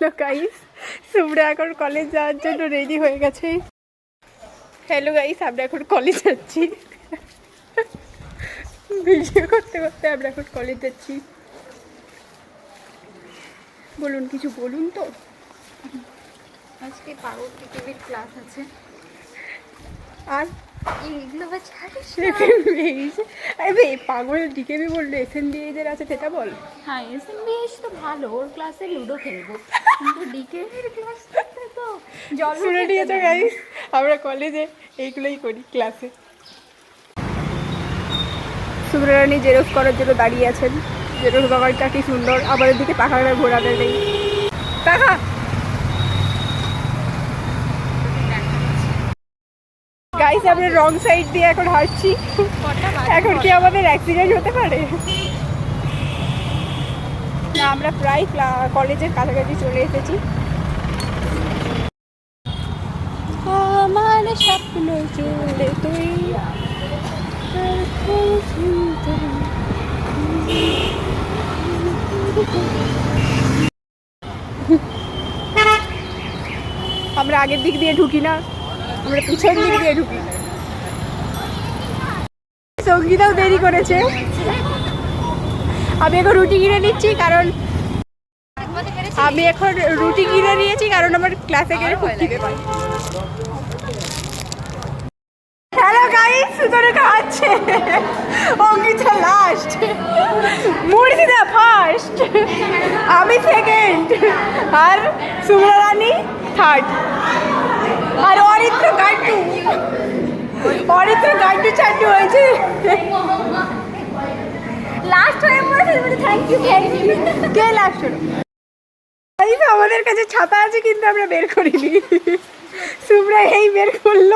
Hello guys সুমরা এখন college যাওয়ার জন্য রেডি হয়ে গেছে। হ্যালো গাইস আমরা এখন কলেজ যাচ্ছি। ভিডিও করতে করতে আমরা এখন কলেজ যাচ্ছি। বলুন কিছু বলুন তো। আজকে পাগল ক্লাস আছে। আর এসএনবিএইচ আরে পাগল ডিকেবি বলল এসএনবিএইচ এর আছে সেটা বল। হ্যাঁ এসএমবিএস তো ভালো ওর ক্লাসে লুডো খেলব। কিন্তু ডিকেভির ক্লাস তো জল শুনে নিয়েছো গাইস আমরা কলেজে এইগুলোই করি ক্লাসে সুব্রারানি জেরক্স করার জন্য দাঁড়িয়ে আছেন। জেরক্স বাবারটা কি সুন্দর আমাদের দিকে পাখাটা ঘোরাতে নেই টাকা! গাইস আমরা রং সাইড দিয়ে এখন হাঁটছি। এখন কি আমাদের অ্যাক্সিডেন্ট হতে পারে? না আমরা প্রায় কলেজের কাছাকাছি চলে এসেছি। আমার স্বপ্ন জুড়ে তুই আমরা আগের দিক দিয়ে ঢুকি না। আমরা পিছন দিক দিয়ে ঢুকি। সঙ্গীতাও দেরি করেছে। আমি এখন রুটি কিনে নিচ্ছি, কারণ আমি এখন রুটি কিনে নিয়েছি, কারণ আমার ক্লাসে গেলে খুব খিদে পাই হ্যালো গাইস সুতরে খাচ্ছে? অঙ্কিতা লাস্ট মুর্শিদা ফার্স্ট আমি সেকেন্ড আর সুমরা রানী থার্ড আর অরিত্র গাড্ডু। অরিত্র গাড্ডু চাড্ডু হয়েছে। লাস্ট হয়ে পড়েছে থ্যাংক ইউ থ্যাংক ইউ কে লাস্ট হলো? আমাদের কাছে ছাতা আছে কিন্তু আমরা বের করিনি। সুব্রা এই বের করল।